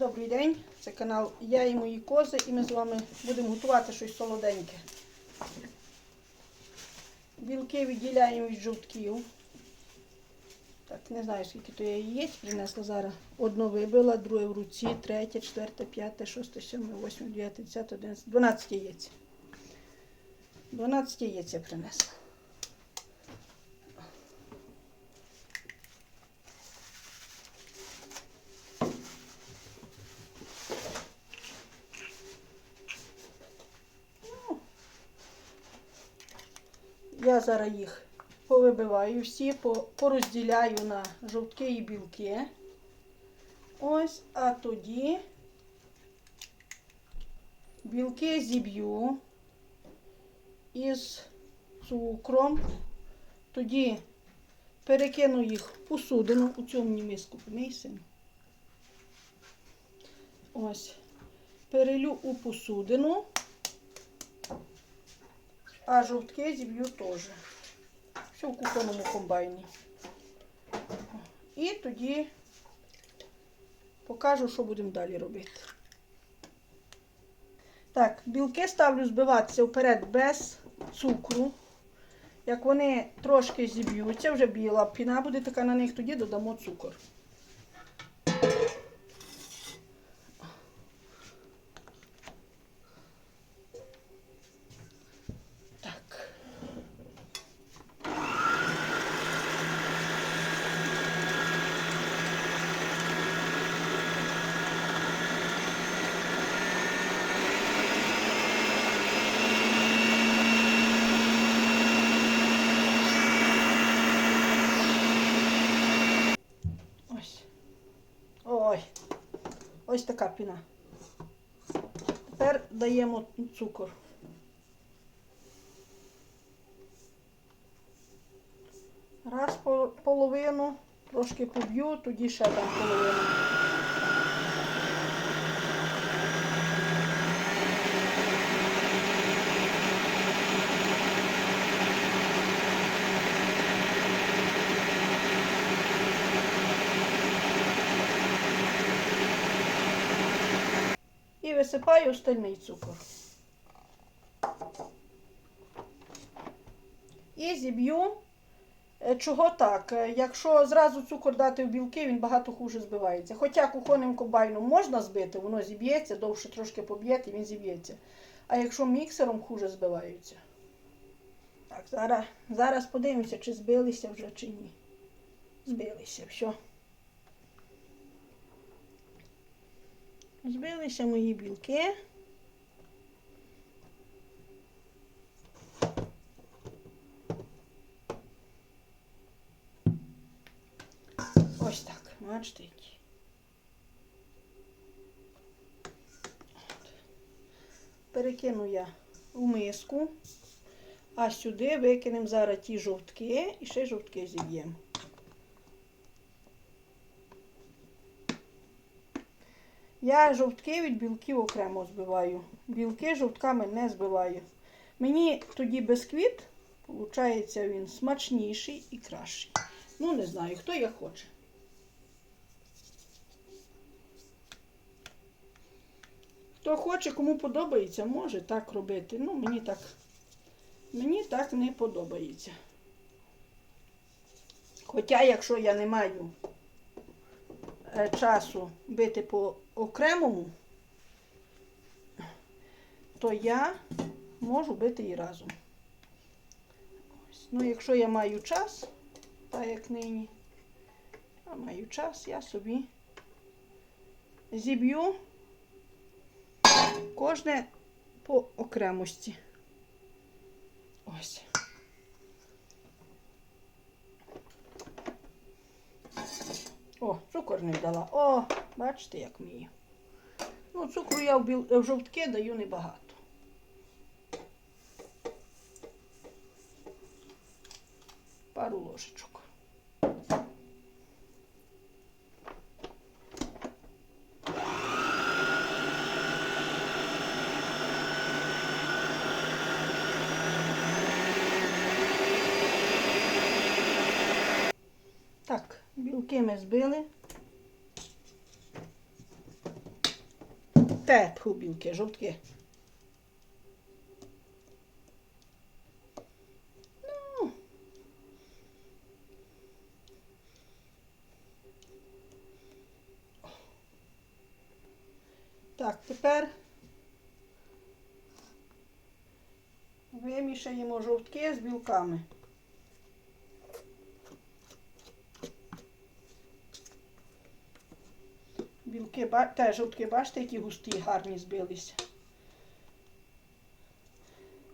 Добрий день, це канал Я і мої кози, і ми з вами будемо готувати щось солоденьке. Білки відділяємо від жовтків. Так, не знаю, скільки то я яєць принесла зараз. Одно вибила, друге в руці, третє, четверте, п'яте, шосте, сьоме, восьме, дев'яте, десяте, одинадцяте, 12 яєць. 12 яєць я принесла. Зараз їх повибиваю всі, порозділяю на жовтки і білки. Ось, а тоді білки зіб'ю із цукром. Тоді перекину їх в посудину. У цьому мені миску помий. Ось. Перелю у посудину. А жовтки зіб'ю теж. Все в кухонному комбайні. І тоді покажу, що будемо далі робити. Так, білки ставлю збиватися вперед без цукру. Як вони трошки зіб'ються, вже біла піна буде така на них, тоді додамо цукор. Так. Ось. Ой. Ось така піна. Тепер даємо цукор. Раз половину, трошки поб'ю, тоді ще дам половину. Висипаю остальний цукор. І зіб'ю. Е, Чого так? Е, Якщо зразу цукор дати в білки, він багато хуже збивається. Хоча кухонним комбайном можна збити, воно зіб'ється, довше трошки поб'єте, він зіб'ється. А якщо міксером хуже збиваються. Так, зараз, зараз подивимося, чи збилися вже, чи ні. Збилися, все. Збилися мої білки. Ось так, бачите які. Перекину я в миску, а сюди викинемо зараз ті жовтки і ще жовтки зіб'ємо. Я жовтки від білків окремо збиваю. Білки жовтками не збиваю. Мені тоді бисквіт, виходить, він смачніший і кращий. Ну, не знаю, хто як хоче. Хто хоче, кому подобається, може так робити. Ну, мені так, мені так не подобається. Хоча, якщо я не маю часу бити по окремому, то я можу бити і разом. Ось. Ну, якщо я маю час, так як нині, я маю час, я собі зіб'ю кожне по окремості. Ось. О, цукор не вдала. О, бачите, як мені. Ну, цукру я в, біл... в жовтки даю небагато. Пару ложечок. Так, ми збили. те, тьфу, жовтки. Ну. Так, тепер вимішаємо жовтки з білками. Ба- теж жовтки, бачите, які густі, гарні збилися.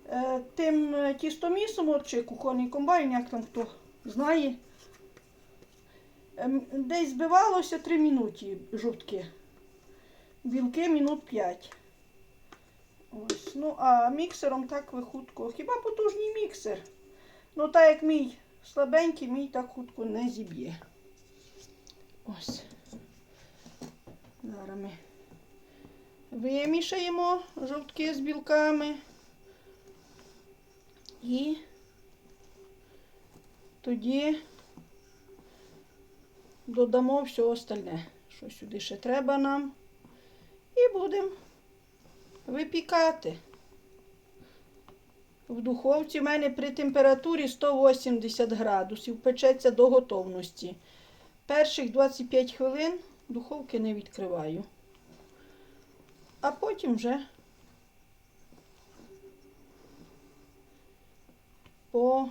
Е, Тим е, тістомісом, чи кухонний комбайн, як там хто знає, ем, десь збивалося 3 минуті жовтки. Білки минут 5. Ось. Ну, а міксером так ви хутко. Хіба потужний міксер? Ну, так як мій слабенький, мій так хутко не зіб'є. Ось. Зараз вимішаємо жовтки з білками. І тоді додамо все остальне, що сюди ще треба нам. І будемо випікати. В духовці в мене при температурі 180 градусів печеться до готовності. Перших 25 хвилин духовки не відкриваю. А потім вже по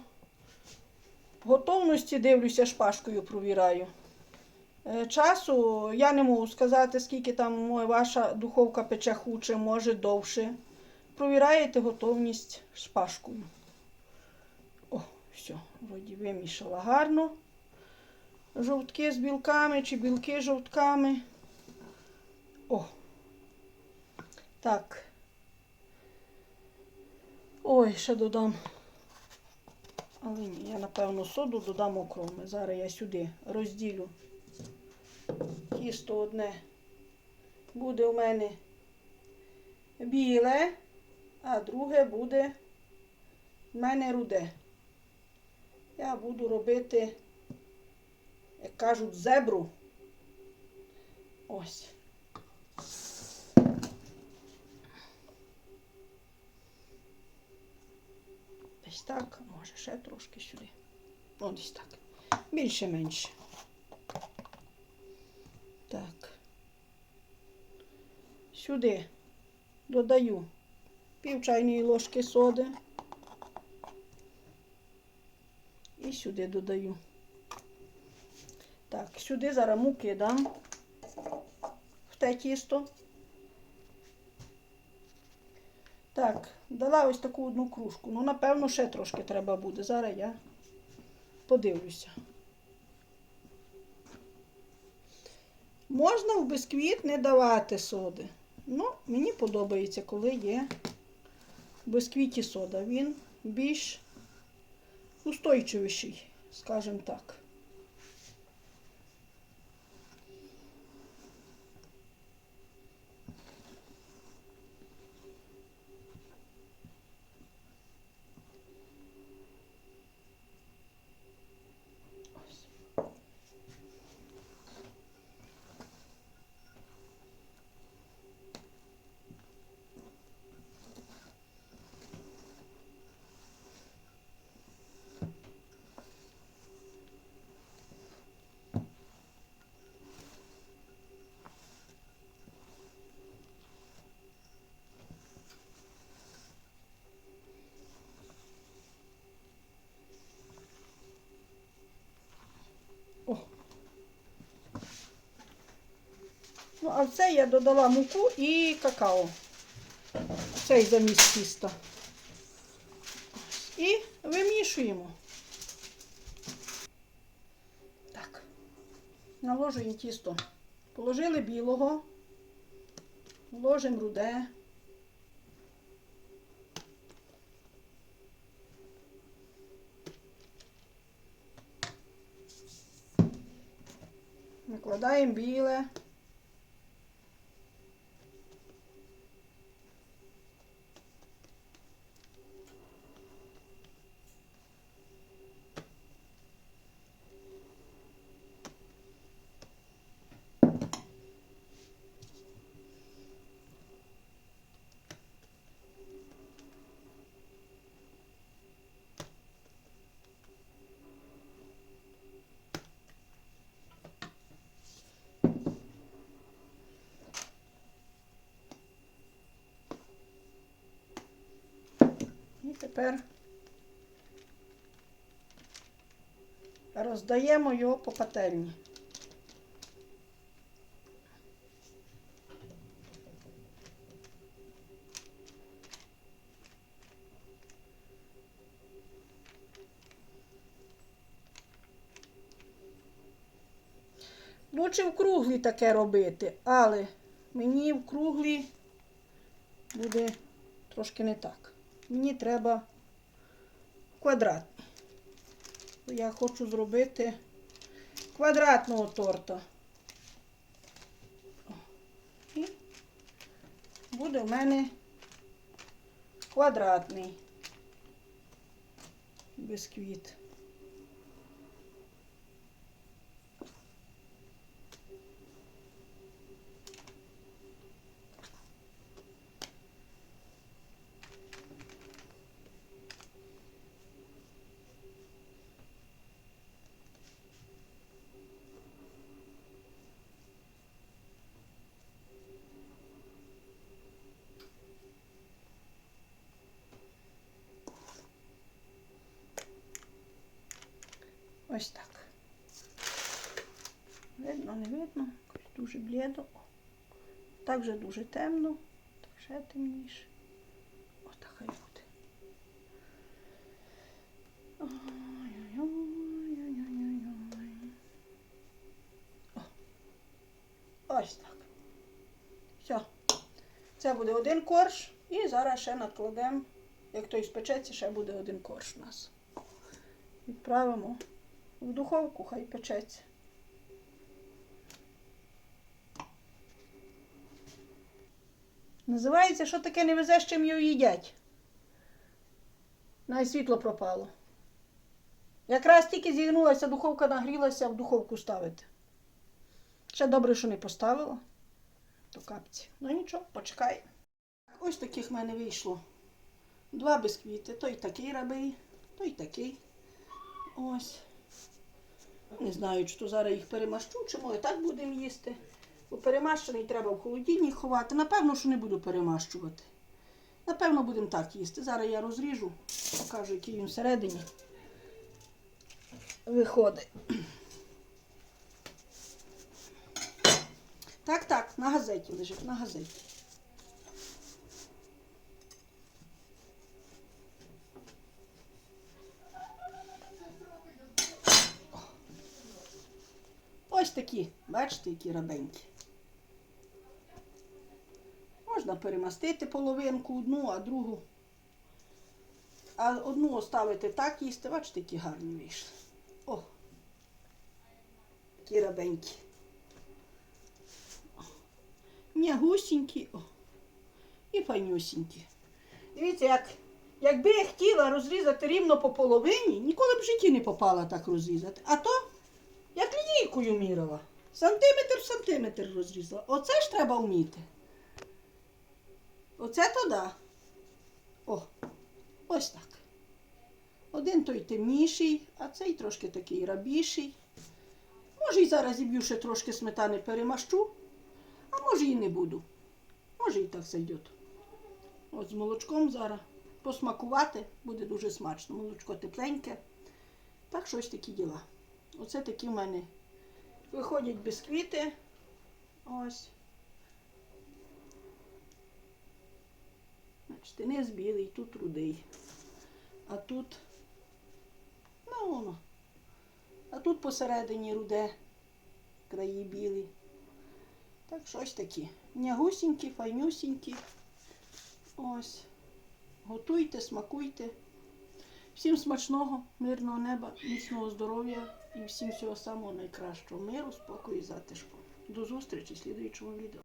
готовності дивлюся, шпажкою провіраю. Е, Часу я не можу сказати, скільки там ваша духовка пече хуче, може довше. Провіраєте готовність шпажкою. О, все, вроді вимішала гарно. Жовтки з білками чи білки з жовтками. О. Так. Ой, ще додам. Але ні, я напевно соду додам окроми. Зараз я сюди розділю тісто одне. Буде у мене біле, а друге буде в мене руде. Я буду робити, як кажуть, зебру. Ось. Десь так, може ще трошки сюди. О, десь так. Більше-менше. Так. Сюди додаю пів чайної ложки соди. І сюди додаю. Так, сюди зараз муки дам в те тісто. Так, дала ось таку одну кружку. Ну, напевно, ще трошки треба буде. Зараз я подивлюся. Можна в бисквіт не давати соди. Ну, мені подобається, коли є в бисквіті сода. Він більш устойчивіший, скажімо так. Ось. О. Ну, а в це я додала муку і какао. Цей заміс тіста. І вимішуємо. Так. Наложуємо тісто. Положили білого, вложимо руде. Накладаємо біле. Тепер роздаємо його по пательні. Лучше в круглі таке робити, але мені в круглі буде трошки не так. Мені треба квадратний. Я хочу зробити квадратного торта. І буде в мене квадратний бисквіт. Ось так. Видно, не видно. Дуже блідо. Так вже дуже темно. Так ще темніше. Ось так хай буде. Ось так. Все. Це буде один корж. І зараз ще надкладемо, як той спечеться, ще буде один корж у нас. Відправимо в духовку, хай печеться. Називається, що таке не везе, з чим його їдять. Най світло пропало. Якраз тільки зігнулася, духовка нагрілася, в духовку ставити. Ще добре, що не поставила. То капці. Ну нічого, почекай. Ось таких в мене вийшло. Два бісквіти. Той такий рабий, той такий. Ось. Не знаю, чи то зараз їх перемащу, чи може так будемо їсти. Бо перемащений треба в холодильник ховати. Напевно, що не буду перемащувати. Напевно, будемо так їсти. Зараз я розріжу, покажу, який він всередині виходить. Так, так, на газеті лежить, на газеті. Ось такі, бачите, які рабенькі. Можна перемастити половинку, одну, а другу. А одну оставити так їсти, бачите, які гарні вийшли. О! Такі рабенькі. М'ягусінькі, о. І файнюсінькі. Дивіться, як, якби я хотіла розрізати рівно по половині, ніколи б в житті не попала так розрізати. А то як лінійкою мірила. Сантиметр в сантиметр розрізала. Оце ж треба вміти. Оце то да. О, ось так. Один той темніший, а цей трошки такий рабіший. Може, і зараз зіб'ю ще трошки сметани перемащу, а може і не буду. Може і так зайде. От з молочком зараз посмакувати буде дуже смачно. Молочко тепленьке. Так що ось такі діла. Оце такі в мене виходять бісквіти. Ось. Низ білий, тут рудий. А тут, ну воно. А тут посередині руде, краї білі. Так що ось такі. Нягусінькі, файнюсінькі. Ось. Готуйте, смакуйте. Всім смачного, мирного неба, міцного здоров'я і всім всього самого найкращого. Миру, спокою і затишку. До зустрічі в слідуючому відео.